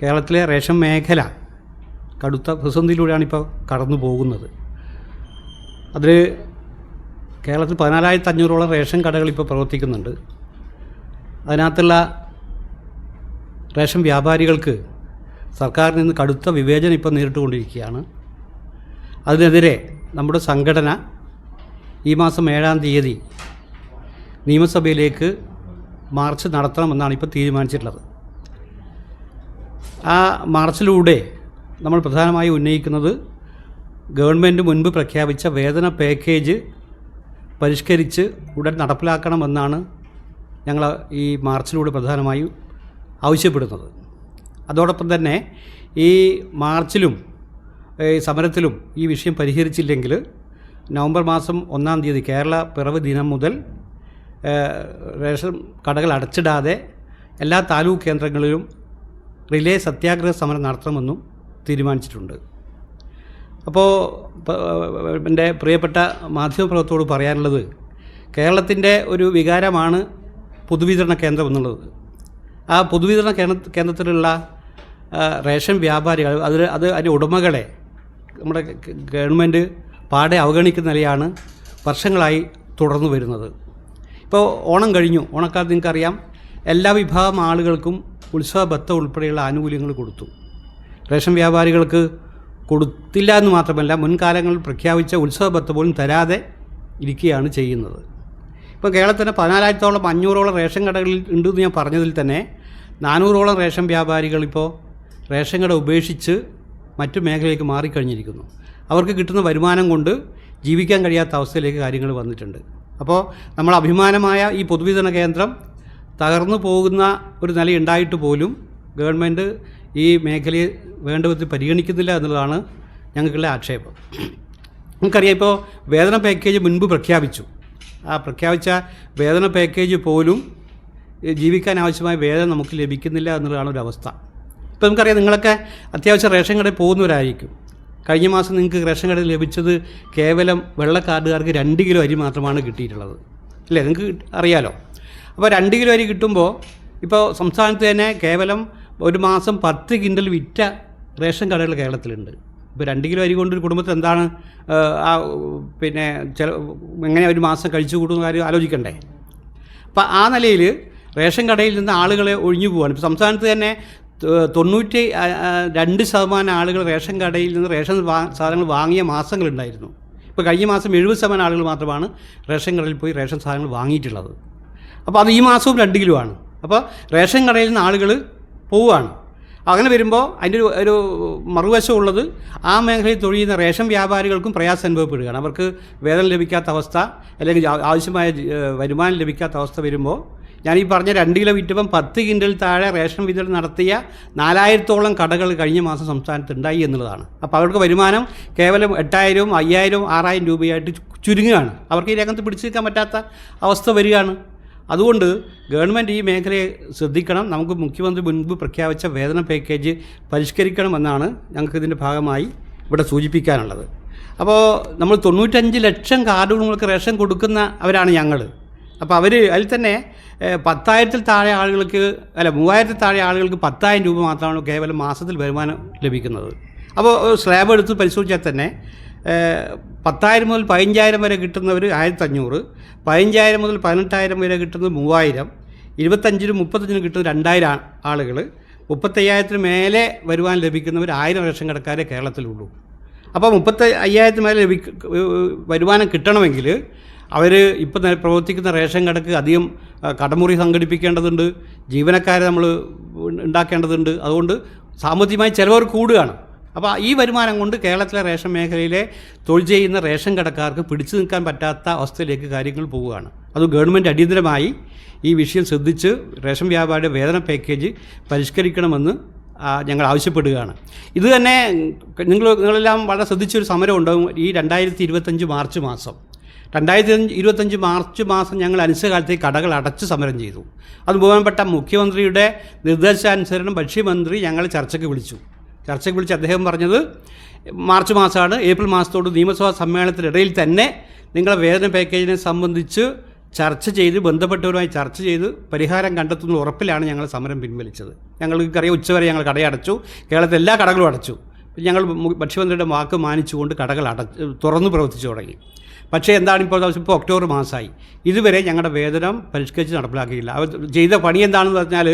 കേരളത്തിലെ റേഷൻ മേഖല കടുത്ത പ്രതിസന്ധിയിലൂടെയാണ് ഇപ്പോൾ കടന്നു പോകുന്നത്. അതിൽ കേരളത്തിൽ പതിനാലായിരത്തി അഞ്ഞൂറോളം റേഷൻ കടകൾ ഇപ്പോൾ പ്രവർത്തിക്കുന്നുണ്ട്. അതിനകത്തുള്ള റേഷൻ വ്യാപാരികൾക്ക് സർക്കാരിൽ നിന്ന് കടുത്ത വിവേചനം ഇപ്പോൾ നേരിട്ടുകൊണ്ടിരിക്കുകയാണ്. അതിനെതിരെ നമ്മുടെ സംഘടന ഈ മാസം ഏഴാം തീയതി നിയമസഭയിലേക്ക് മാർച്ച് നടത്തണമെന്നാണ് ഇപ്പോൾ തീരുമാനിച്ചിട്ടുള്ളത്. ആ മാർച്ചിലൂടെ നമ്മൾ പ്രധാനമായി ഉന്നയിക്കുന്നത് ഗവൺമെന്റ് മുൻപ് പ്രഖ്യാപിച്ച വേതന പാക്കേജ് പരിഷ്കരിച്ച് ഉടൻ നടപ്പിലാക്കണമെന്നാണ് ഞങ്ങൾ ഈ മാർച്ചിലൂടെ പ്രധാനമായും ആവശ്യപ്പെടുന്നത്. അതോടൊപ്പം തന്നെ ഈ മാർച്ചിലും സമരത്തിലും ഈ വിഷയം പരിഹരിച്ചില്ലെങ്കിൽ നവംബർ മാസം ഒന്നാം തീയതി കേരള പിറവ് ദിനം മുതൽ റേഷൻ കടകൾ അടച്ചിടാതെ എല്ലാ താലൂക്ക് കേന്ദ്രങ്ങളിലും റിലേ സത്യാഗ്രഹ സമരം നടത്തണമെന്നും തീരുമാനിച്ചിട്ടുണ്ട്. അപ്പോൾ എന്റെ പ്രിയപ്പെട്ട മാധ്യമപ്രവർത്തകരോട് പറയാനുള്ളത് കേരളത്തിന്റെ ഒരു വികാരമാണ് പൊതുവിതരണ കേന്ദ്രം എന്നുള്ളത്. ആ പൊതുവിതരണ കേന്ദ്ര കേന്ദ്രത്തിലുള്ള റേഷൻ വ്യാപാരികൾ അതിൽ അത് അതിന്റെ ഉടമകളെ നമ്മുടെ ഗവൺമെന്റ് പാടെ അവഗണിക്കുന്ന നിലയാണ് വർഷങ്ങളായി തുടർന്നു വരുന്നത്. ഇപ്പോൾ ഓണം കഴിഞ്ഞു. ഓണക്കാലത്ത് നിങ്ങൾക്കറിയാം എല്ലാ വിഭാഗം ആളുകൾക്കും ഉത്സവ ഉൾപ്പെടെയുള്ള ആനുകൂല്യങ്ങൾ കൊടുത്തു. റേഷൻ വ്യാപാരികൾക്ക് കൊടുത്തില്ല എന്ന് മാത്രമല്ല മുൻകാലങ്ങളിൽ പ്രഖ്യാപിച്ച ഉത്സവ പോലും തരാതെ ഇരിക്കുകയാണ് ചെയ്യുന്നത്. ഇപ്പോൾ കേരളത്തിന് പതിനാലായിരത്തോളം അഞ്ഞൂറോളം റേഷൻ കടകളിൽ ഉണ്ടെന്ന് ഞാൻ പറഞ്ഞതിൽ തന്നെ നാനൂറോളം റേഷൻ വ്യാപാരികൾ ഇപ്പോൾ റേഷൻ കട ഉപേക്ഷിച്ച് മറ്റു മേഖലയിലേക്ക് മാറിക്കഴിഞ്ഞിരിക്കുന്നു. അവർക്ക് കിട്ടുന്ന വരുമാനം കൊണ്ട് ജീവിക്കാൻ കഴിയാത്ത അവസ്ഥയിലേക്ക് കാര്യങ്ങൾ വന്നിട്ടുണ്ട്. അപ്പോൾ നമ്മൾ അഭിമാനമായ ഈ പൊതുവിതരണ കേന്ദ്രം തകർന്നു പോകുന്ന ഒരു നില ഉണ്ടായിട്ട് പോലും ഗവൺമെന്റ് ഈ മേഖലയെ വേണ്ട വിധത്തിൽ പരിഗണിക്കുന്നില്ല എന്നുള്ളതാണ് ഞങ്ങൾക്കുള്ള ആക്ഷേപം. നമുക്കറിയാം ഇപ്പോൾ വേതന പാക്കേജ് മുൻപ് പ്രഖ്യാപിച്ചു. ആ പ്രഖ്യാപിച്ച വേതന പാക്കേജ് പോലും ജീവിക്കാൻ ആവശ്യമായ വേതനം നമുക്ക് ലഭിക്കുന്നില്ല എന്നുള്ളതാണ് ഒരു അവസ്ഥ. ഇപ്പോൾ നമുക്കറിയാം നിങ്ങളൊക്കെ അത്യാവശ്യം റേഷൻ കടയിൽ പോകുന്നവരായിരിക്കും. കഴിഞ്ഞ മാസം നിങ്ങൾക്ക് റേഷൻ കടയിൽ ലഭിച്ചത് കേവലം വെള്ള കാർഡുകാർക്ക് രണ്ട് കിലോ അരി മാത്രമാണ് കിട്ടിയിട്ടുള്ളത്. അല്ലേ നിങ്ങൾക്ക് അറിയാലോ. അപ്പോൾ രണ്ട് കിലോ അരി കിട്ടുമ്പോൾ ഇപ്പോൾ സംസ്ഥാനത്ത് തന്നെ കേവലം ഒരു മാസം പത്ത് കിൻഡൽ വിറ്റ റേഷൻ കടകൾ കേരളത്തിലുണ്ട്. ഇപ്പോൾ രണ്ട് കിലോ അരി കൊണ്ട് ഒരു കുടുംബത്തിൽ എന്താണ് ആ, പിന്നെ ചില എങ്ങനെ ഒരു മാസം കഴിച്ചു കൂട്ടുന്ന കാര്യം ആലോചിക്കണ്ടേ? അപ്പം ആ നിലയിൽ റേഷൻ കടയിൽ നിന്ന് ആളുകളെ ഒഴിഞ്ഞു പോവാണ്. ഇപ്പോൾ സംസ്ഥാനത്ത് തന്നെ തൊണ്ണൂറ്റി രണ്ട് ശതമാനം ആളുകൾ റേഷൻ കടയിൽ നിന്ന് റേഷൻ സാധനങ്ങൾ വാങ്ങിയ മാസങ്ങളുണ്ടായിരുന്നു. ഇപ്പോൾ കഴിഞ്ഞ മാസം എഴുപത് ശതമാനം ആളുകൾ മാത്രമാണ് റേഷൻ കടയിൽ പോയി റേഷൻ സാധനങ്ങൾ വാങ്ങിയിട്ടുള്ളത്. അപ്പോൾ അത് ഈ മാസവും രണ്ട് കിലോ ആണ് അപ്പോൾ റേഷൻ കടയിൽ നിന്ന് ആളുകൾ പോവുകയാണ്. അങ്ങനെ വരുമ്പോൾ അതിന്റെ ഒരു ഒരു മറുവശമുള്ളത് ആ മേഖലയിൽ ചെയ്യുന്ന റേഷൻ വ്യാപാരികൾക്കും പ്രയാസം അനുഭവപ്പെടുകയാണ്. അവർക്ക് വേതനം ലഭിക്കാത്ത അവസ്ഥ അല്ലെങ്കിൽ ആവശ്യമായ വരുമാനം ലഭിക്കാത്ത അവസ്ഥ വരുമ്പോൾ ഞാൻ ഈ പറഞ്ഞ രണ്ട് കിലോ വിറ്റപ്പം പത്ത് കിൻഡൽ താഴെ റേഷൻ വിതരണം നടത്തിയ നാലായിരത്തോളം കടകൾ കഴിഞ്ഞ മാസം സംസ്ഥാനത്ത് ഉണ്ടായി എന്നുള്ളതാണ്. അപ്പോൾ അവർക്ക് വരുമാനം കേവലം എട്ടായിരവും അയ്യായിരവും ആറായിരം രൂപയായിട്ട് ചുരുങ്ങുകയാണ്. അവർക്ക് രംഗത്ത് പിടിച്ചു നിൽക്കാൻ പറ്റാത്ത അവസ്ഥ വരികയാണ്. അതുകൊണ്ട് ഗവൺമെന്റ് ഈ മേഖലയെ ശ്രദ്ധിക്കണം. നമുക്ക് മുഖ്യമന്ത്രി മുൻപ് പ്രഖ്യാപിച്ച വേതന പാക്കേജ് പരിഷ്കരിക്കണമെന്നാണ് ഞങ്ങൾക്ക് ഇതിന്റെ ഭാഗമായി ഇവിടെ സൂചിപ്പിക്കാനുള്ളത്. അപ്പോൾ നമ്മൾ തൊണ്ണൂറ്റഞ്ച് ലക്ഷം കാർഡുകൾക്ക് റേഷൻ കൊടുക്കുന്ന അവരാണ് ഞങ്ങൾ അപ്പോൾ അവർ അതിൽ തന്നെ പത്തായിരത്തിൽ താഴെ ആളുകൾക്ക് അല്ല മൂവായിരത്തിൽ താഴെ ആളുകൾക്ക് പത്തായിരം രൂപ മാത്രമാണ് കേവലം മാസത്തിൽ വരുമാനം ലഭിക്കുന്നത്. അപ്പോൾ സ്ലാബ് എടുത്ത് പരിശോധിച്ചാൽ തന്നെ പത്തായിരം മുതൽ പതിനഞ്ചായിരം വരെ കിട്ടുന്നവർ ആയിരത്തഞ്ഞൂറ് പതിനഞ്ചായിരം മുതൽ പതിനെട്ടായിരം വരെ കിട്ടുന്നത് മൂവായിരം ഇരുപത്തഞ്ചിനും മുപ്പത്തഞ്ചിനും കിട്ടുന്ന രണ്ടായിരം ആളുകൾ മുപ്പത്തയ്യായിരത്തിന് മേലെ വരുവാൻ ലഭിക്കുന്നവർ ആയിരം ലക്ഷം കടക്കാരെ കേരളത്തിലുള്ളൂ. അപ്പോൾ മുപ്പത്തി അയ്യായിരത്തിന് മേലെ ലഭിക്ക വരുമാനം കിട്ടണമെങ്കിൽ അവർ ഇപ്പം പ്രവർത്തിക്കുന്ന റേഷൻ കടക്ക് അധികം കടമുറി സംഘടിപ്പിക്കേണ്ടതുണ്ട് ജീവനക്കാരെ നമ്മൾ ഉണ്ടാക്കേണ്ടതുണ്ട്. അതുകൊണ്ട് സാമ്പത്തികമായി ചിലവർ കൂടുകയാണ്. അപ്പോൾ ഈ വരുമാനം കൊണ്ട് കേരളത്തിലെ റേഷൻ മേഖലയിലെ തൊഴിൽ ചെയ്യുന്ന റേഷൻ കടക്കാർക്ക് പിടിച്ചു നിൽക്കാൻ പറ്റാത്ത അവസ്ഥയിലേക്ക് കാര്യങ്ങൾ പോവുകയാണ്. അത് ഗവൺമെന്റ് അടിയന്തരമായി ഈ വിഷയം ശ്രദ്ധിച്ച് റേഷൻ വ്യാപാരിയുടെ വേതന പാക്കേജ് പരിഷ്കരിക്കണമെന്ന് ഞങ്ങൾ ആവശ്യപ്പെടുകയാണ്. ഇത് തന്നെ നിങ്ങൾ നിങ്ങളെല്ലാം വളരെ ശ്രദ്ധിച്ചൊരു സമരം ഉണ്ടാകും ഈ രണ്ടായിരത്തി ഇരുപത്തഞ്ച് മാർച്ച് മാസം. രണ്ടായിരത്തി ഇരുപത്തഞ്ച് മാർച്ച് മാസം ഞങ്ങൾ അനിശ്ചിതകാലത്തേക്ക് കടകൾ അടച്ച് സമരം ചെയ്തു. അത് ബഹുമാനപ്പെട്ട മുഖ്യമന്ത്രിയുടെ നിർദ്ദേശാനുസരണം ഭക്ഷ്യമന്ത്രി ഞങ്ങളെ ചർച്ചയ്ക്ക് വിളിച്ചു. ചർച്ചയ്ക്ക് വിളിച്ച് അദ്ദേഹം പറഞ്ഞത് മാർച്ച് മാസമാണ് ഏപ്രിൽ മാസത്തോട് നിയമസഭാ സമ്മേളനത്തിനിടയിൽ തന്നെ നിങ്ങളെ വേതന പാക്കേജിനെ സംബന്ധിച്ച് ചർച്ച ചെയ്ത് ബന്ധപ്പെട്ടവരുമായി ചർച്ച ചെയ്ത് പരിഹാരം കണ്ടെത്തുന്ന ഉറപ്പിലാണ് ഞങ്ങൾ സമരം പിൻവലിച്ചത്. ഞങ്ങൾക്കറിയാം ഉച്ചവരെ ഞങ്ങൾ കടയടച്ചു കേരളത്തിലെ എല്ലാ കടകളും അടച്ചു. ഞങ്ങൾ ഭക്ഷ്യമന്ത്രിയുടെ വാക്ക് മാനിച്ചുകൊണ്ട് കടകൾ അടച്ച് തുറന്നു പ്രവർത്തിച്ചു തുടങ്ങി. പക്ഷേ എന്താണ് ഇപ്പോൾ ഇപ്പോൾ ഒക്ടോബർ മാസമായി. ഇതുവരെ ഞങ്ങളുടെ വേതനം പരിഷ്കരിച്ച് നടപ്പിലാക്കിയില്ല അവർ ചെയ്ത പണി എന്താണെന്ന് പറഞ്ഞാൽ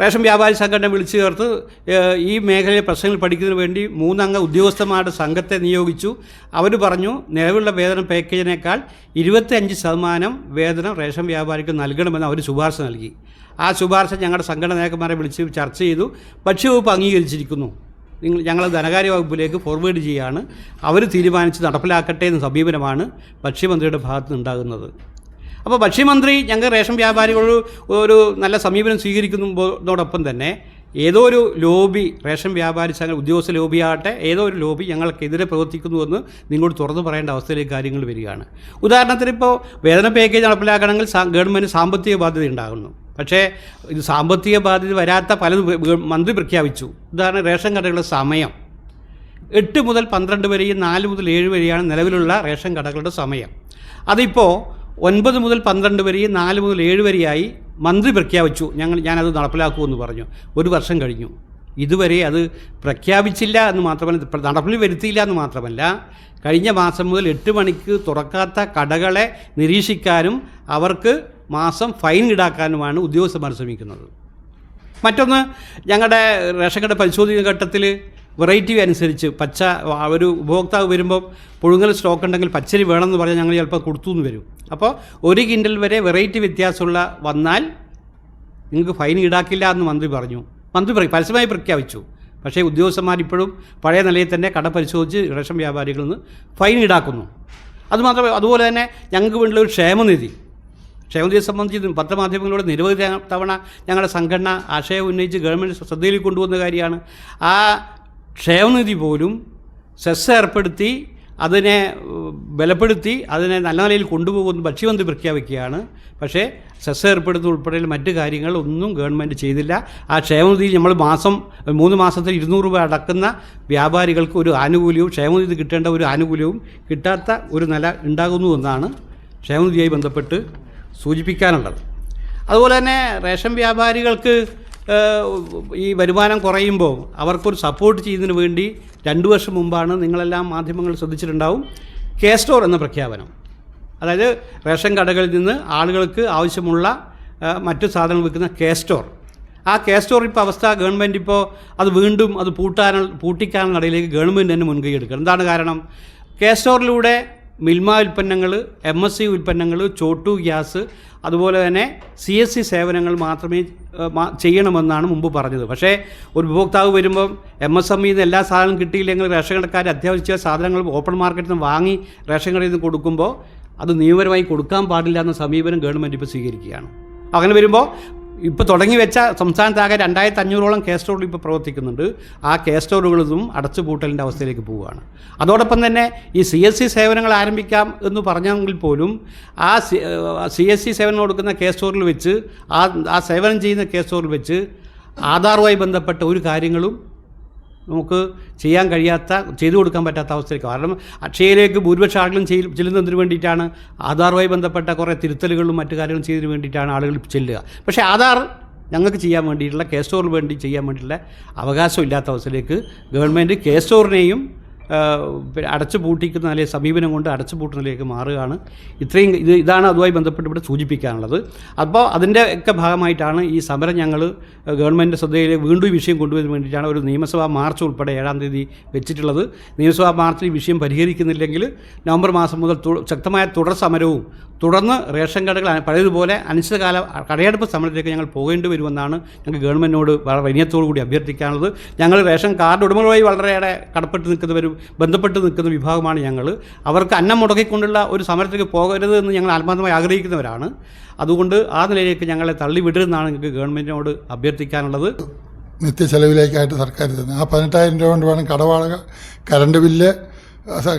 റേഷൻ വ്യാപാരി സംഘടന വിളിച്ചു ചേർത്ത് ഈ മേഖലയിലെ പ്രശ്നങ്ങൾ പഠിക്കുന്നതിന് വേണ്ടി മൂന്നംഗ ഉദ്യോഗസ്ഥന്മാരുടെ സംഘത്തെ നിയോഗിച്ചു. അവർ പറഞ്ഞു നിലവിലുള്ള വേതന പാക്കേജിനേക്കാൾ ഇരുപത്തിയഞ്ച് ശതമാനം വേതനം റേഷൻ വ്യാപാരിക്ക് നൽകണമെന്ന് അവർ ശുപാർശ നൽകി. ആ ശുപാർശ ഞങ്ങളുടെ സംഘടന നേതാക്കന്മാരെ വിളിച്ച് ചർച്ച ചെയ്തു. ഭക്ഷ്യവകുപ്പ് അംഗീകരിച്ചിരിക്കുന്നു. നിങ്ങൾ ഞങ്ങൾ ധനകാര്യ വകുപ്പിലേക്ക് ഫോർവേഡ് ചെയ്യുകയാണ് അവർ തീരുമാനിച്ച് നടപ്പിലാക്കട്ടെ എന്ന സമീപനമാണ് ഭക്ഷ്യമന്ത്രിയുടെ ഭാഗത്ത് നിന്നുണ്ടാകുന്നത്. അപ്പോൾ ഭക്ഷ്യമന്ത്രി ഞങ്ങൾ റേഷൻ വ്യാപാരികളോട് ഒരു നല്ല സമീപനം സ്വീകരിക്കുന്നതോടൊപ്പം തന്നെ ഏതോ ഒരു ലോബി റേഷൻ വ്യാപാരി സംഘ ഉദ്യോഗസ്ഥ ലോബിയാകട്ടെ ഏതോ ഒരു ലോബി ഞങ്ങൾക്കെതിരെ പ്രവർത്തിക്കുന്നുവെന്ന് നിങ്ങളോട് തുറന്നു പറയേണ്ട അവസ്ഥയിലേക്ക് കാര്യങ്ങൾ വരികയാണ്. ഉദാഹരണത്തിന് ഇപ്പോൾ വേതന പാക്കേജ് നടപ്പിലാക്കണമെങ്കിൽ ഗവൺമെന്റ് സാമ്പത്തിക ബാധ്യത ഉണ്ടാകുന്നു. പക്ഷേ ഇത് സാമ്പത്തിക ബാധ്യത വരാത്ത പലതും മന്ത്രി പ്രഖ്യാപിച്ചു. ഉദാഹരണം റേഷൻ കടകളുടെ സമയം. എട്ട് മുതൽ പന്ത്രണ്ട് വരെയും നാല് മുതൽ ഏഴ് വരെയാണ് നിലവിലുള്ള റേഷൻ കടകളുടെ സമയം. അതിപ്പോൾ ഒൻപത് മുതൽ പന്ത്രണ്ട് വരെയും നാല് മുതൽ ഏഴ് വരെയായി മന്ത്രി പ്രഖ്യാപിച്ചു. ഞങ്ങൾ ഞാനത് നടപ്പിലാക്കുമെന്ന് പറഞ്ഞു. ഒരു വർഷം കഴിഞ്ഞു. ഇതുവരെ അത് പ്രഖ്യാപിച്ചില്ല എന്ന് മാത്രമല്ല നടപ്പിൽ വരുത്തിയില്ല എന്ന് മാത്രമല്ല കഴിഞ്ഞ മാസം മുതൽ എട്ട് മണിക്ക് തുറക്കാത്ത കടകളെ നിരീക്ഷിക്കാനും അവർക്ക് മാസം ഫൈൻ ഈടാക്കാനുമാണ് ഉദ്യോഗസ്ഥന്മാർ ശ്രമിക്കുന്നത്. മറ്റൊന്ന് ഞങ്ങളുടെ റേഷൻ കട പരിശോധിക്കുന്ന ഘട്ടത്തിൽ വെറൈറ്റി അനുസരിച്ച് പച്ച ഒരു ഉപഭോക്താവ് വരുമ്പോൾ പുഴുങ്ങൽ സ്റ്റോക്ക് ഉണ്ടെങ്കിൽ പച്ചരി വേണമെന്ന് പറഞ്ഞാൽ ഞങ്ങൾ ചിലപ്പോൾ കൊടുത്തു എന്ന് വരും. അപ്പോൾ ഒരു കിൻഡൽ വരെ വെറൈറ്റി വ്യത്യാസമുള്ള വന്നാൽ നിങ്ങൾക്ക് ഫൈൻ ഈടാക്കില്ല എന്ന് മന്ത്രി പറഞ്ഞു. മന്ത്രി പറയും പരസ്യമായി പ്രഖ്യാപിച്ചു. പക്ഷേ ഉദ്യോഗസ്ഥന്മാർ ഇപ്പോഴും പഴയ നിലയിൽ തന്നെ കട പരിശോധിച്ച് റേഷൻ വ്യാപാരികളിൽ നിന്ന് ഫൈൻ ഈടാക്കുന്നു. അതുമാത്രമേ അതുപോലെ തന്നെ ഞങ്ങൾക്ക് വേണ്ടിയുള്ള ഒരു ക്ഷേമനിധി. ക്ഷേമനിധിയെ സംബന്ധിച്ച് പത്രമാധ്യമങ്ങളിലൂടെ നിരവധി തവണ ഞങ്ങളുടെ സംഘടന ആശയം ഉന്നയിച്ച് ഗവൺമെന്റ് ശ്രദ്ധയിൽ കൊണ്ടുവന്ന കാര്യമാണ്. ആ ക്ഷേമനിധി പോലും സെസ് ഏർപ്പെടുത്തി അതിനെ ബലപ്പെടുത്തി അതിനെ നല്ല നിലയിൽ കൊണ്ടുപോകുമെന്ന് ഭക്ഷ്യമന്ത്രി പ്രഖ്യാപിക്കുകയാണ്. പക്ഷേ സെസ് ഏർപ്പെടുത്തുന്ന ഉൾപ്പെടെയുള്ള മറ്റ് കാര്യങ്ങൾ ഒന്നും ഗവൺമെന്റ് ചെയ്തില്ല. ആ ക്ഷേമനിധിയിൽ നമ്മൾ മാസം മൂന്ന് മാസത്തിൽ ഇരുന്നൂറ് രൂപ അടക്കുന്ന വ്യാപാരികൾക്ക് ഒരു ആനുകൂല്യവും ക്ഷേമനിധി കിട്ടേണ്ട ഒരു ആനുകൂല്യവും കിട്ടാത്ത ഒരു നില ഉണ്ടാകുന്നു എന്നാണ് ക്ഷേമനിധിയായി ബന്ധപ്പെട്ട് സൂചിപ്പിക്കാനുള്ളത്. അതുപോലെ തന്നെ റേഷൻ വ്യാപാരികൾക്ക് ഈ വരുമാനം കുറയുമ്പോൾ അവർക്കൊരു സപ്പോർട്ട് ചെയ്യുന്നതിന് വേണ്ടി രണ്ട് വർഷം മുമ്പാണ് നിങ്ങളെല്ലാം മാധ്യമങ്ങൾ ശ്രദ്ധിച്ചിട്ടുണ്ടാവും. കെ സ്റ്റോർ എന്ന പ്രഖ്യാപനം. അതായത് റേഷൻ കടകളിൽ നിന്ന് ആളുകൾക്ക് ആവശ്യമുള്ള മറ്റു സാധനങ്ങൾ വിൽക്കുന്ന കെ സ്റ്റോർ ആ കെ സ്റ്റോർ ഇപ്പോൾ അവസ്ഥ ഗവൺമെന്റ് ഇപ്പോൾ അത് വീണ്ടും അത് പൂട്ടാനുള്ള പൂട്ടിക്കാനുള്ള ഇടയിലേക്ക് ഗവൺമെന്റ് തന്നെ മുൻകൈ എടുക്കുക എന്താണ് കാരണം? കെ സ്റ്റോറിലൂടെ മിൽമ ഉൽപ്പന്നങ്ങൾ എം എസ് സി ഉൽപ്പന്നങ്ങൾ ചോട്ടു ഗ്യാസ് അതുപോലെ തന്നെ സി എസ് സി സേവനങ്ങൾ മാത്രമേ ചെയ്യണമെന്നാണ് മുമ്പ് പറഞ്ഞത്. പക്ഷേ ഒരു ഉപഭോക്താവ് വരുമ്പം എം എസ് എം ഇന്ന് എല്ലാ സാധനവും കിട്ടിയില്ലെങ്കിൽ റേഷൻ കടക്കാർ അത്യാവശ്യ സാധനങ്ങൾ ഓപ്പൺ മാർക്കറ്റിൽ നിന്ന് വാങ്ങി റേഷൻ കടയിൽ നിന്ന് കൊടുക്കുമ്പോൾ അത് നിയമപരമായി കൊടുക്കാൻ പാടില്ല എന്ന സമീപനം ഗവൺമെന്റ് ഇപ്പോൾ സ്വീകരിക്കുകയാണ്. അങ്ങനെ വരുമ്പോൾ ഇപ്പോൾ തുടങ്ങി വെച്ച സംസ്ഥാനത്താകെ രണ്ടായിരത്തി അഞ്ഞൂറോളം കെ സ്റ്റോറുകൾ ഇപ്പോൾ പ്രവർത്തിക്കുന്നുണ്ട്. ആ കെ അടച്ചു അടച്ചുപൂട്ടലിന്റെ അവസ്ഥയിലേക്ക് പോവുകയാണ്. അതോടൊപ്പം തന്നെ ഈ സി എസ് സി സേവനങ്ങൾ ആരംഭിക്കാം എന്ന് പറഞ്ഞെങ്കിൽ പോലും ആ സി എസ് സി സേവനം കൊടുക്കുന്ന കെ സ്റ്റോറിൽ വെച്ച് ആ ആ സേവനം ചെയ്യുന്ന കെ സ്റ്റോറിൽ വെച്ച് ആധാറുമായി ബന്ധപ്പെട്ട ഒരു കാര്യങ്ങളും നമുക്ക് ചെയ്യാൻ കഴിയാത്ത ചെയ്തു കൊടുക്കാൻ പറ്റാത്ത അവസ്ഥയിലേക്ക് കാരണം അക്ഷയയിലേക്ക് ഭൂരിപക്ഷം ആളുകളും ചെയ് ചെല്ലുന്നതിന് വേണ്ടിയിട്ടാണ് ആധാറുമായി ബന്ധപ്പെട്ട കുറേ തിരുത്തലുകളും മറ്റു കാര്യങ്ങളും ചെയ്തതിന് വേണ്ടിയിട്ടാണ് ആളുകൾ ചെല്ലുക. പക്ഷേ ആധാർ ഞങ്ങൾക്ക് ചെയ്യാൻ വേണ്ടിയിട്ടുള്ള കെ സ്റ്റോറിന് വേണ്ടി ചെയ്യാൻ വേണ്ടിയിട്ടുള്ള അവകാശം ഇല്ലാത്ത അവസ്ഥയിലേക്ക് ഗവൺമെന്റ് കെ സ്റ്റോറിനെയും ആ, പിന്നെ അടച്ചു പൂട്ടിക്കുന്ന അല്ലെങ്കിൽ സമീപനം കൊണ്ട് അടച്ചു പൂട്ടുന്നതിലേക്ക് മാറുകയാണ്. ഇത്രയും ഇത് ഇതാണ് അതുമായി ബന്ധപ്പെട്ട് ഇവിടെ സൂചിപ്പിക്കാനുള്ളത്. അപ്പോൾ അതിന്റെ ഒക്കെ ഭാഗമായിട്ടാണ് ഈ സമരം ഞങ്ങൾ ഗവൺമെന്റ് ശ്രദ്ധയിൽ വീണ്ടും വിഷയം കൊണ്ടുവരാൻ വേണ്ടിയിട്ടാണ് ഒരു നിയമസഭാ മാർച്ച് ഉൾപ്പെടെ ഏഴാം തീയതി വെച്ചിട്ടുള്ളത്. നിയമസഭാ മാർച്ചിൽ ഈ വിഷയം പരിഹരിക്കുന്നില്ലെങ്കിൽ നവംബർ മാസം മുതൽ ശക്തമായ തുടർ സമരവും തുടർന്ന് റേഷൻ കടകൾ പഴയതുപോലെ അനിശ്ചിതകാല കടയെടുപ്പ് സമരത്തിലേക്ക് ഞങ്ങൾ പോകേണ്ടി വരുമെന്നാണ് ഞങ്ങൾ ഗവൺമെന്റിനോട് വളരെ വിനയത്തോടു കൂടി അഭ്യർത്ഥിക്കാനുള്ളത്. ഞങ്ങൾ റേഷൻ കാർഡ് ഉടമകളുമായി വളരെയേറെ കടപ്പെട്ട് നിൽക്കുന്നവരും ബന്ധപ്പെട്ട് നിൽക്കുന്ന വിഭാഗമാണ് ഞങ്ങൾ. അവർക്ക് അന്നം മുടക്കിക്കൊണ്ടുള്ള ഒരു സമരത്തിലേക്ക് പോകരുത് എന്ന് ഞങ്ങൾ ആത്മാർത്ഥമായി ആഗ്രഹിക്കുന്നവരാണ്. അതുകൊണ്ട് ആ നിലയിലേക്ക് ഞങ്ങളെ തള്ളിവിടരുതെന്നാണ് ഞങ്ങൾക്ക് ഗവൺമെന്റിനോട് അഭ്യർത്ഥിക്കാനുള്ളത്. നിത്യ ചെലവിലേക്കായിട്ട് സർക്കാർ തരുന്നത്. ആ പതിനെട്ടായിരം രൂപ കൊണ്ട് വേണം കടവാടക കറണ്ട് ബില്ല്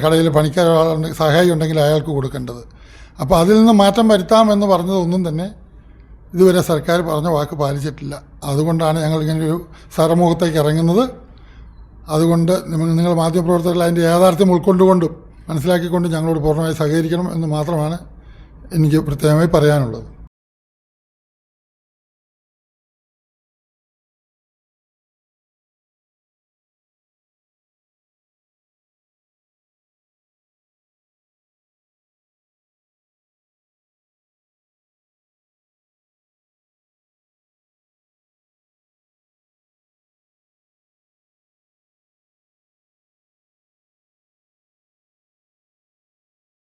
കടയിൽ പണിക്കാരുണ്ട് സഹായി ഉണ്ടെങ്കിൽ അയാൾക്ക് കൊടുക്കേണ്ടത്. അപ്പോൾ അതിൽ നിന്ന് മാറ്റം വരുത്താമെന്ന് പറഞ്ഞതൊന്നും തന്നെ ഇതുവരെ സർക്കാർ പറഞ്ഞ വാക്ക് പാലിച്ചിട്ടില്ല. അതുകൊണ്ടാണ് ഞങ്ങൾ ഇങ്ങനെ ഒരു സമരമുഖത്തേക്ക് ഇറങ്ങുന്നത്. അതുകൊണ്ട് നിങ്ങൾ മാധ്യമപ്രവർത്തകർ അതിന്റെ യാഥാർത്ഥ്യം ഉൾക്കൊണ്ടുകൊണ്ടും മനസ്സിലാക്കിക്കൊണ്ടും ഞങ്ങളോട് പൂർണമായി സഹകരിക്കണം എന്ന് മാത്രമാണ് എനിക്ക് പ്രത്യേകമായി പറയാനുള്ളത്.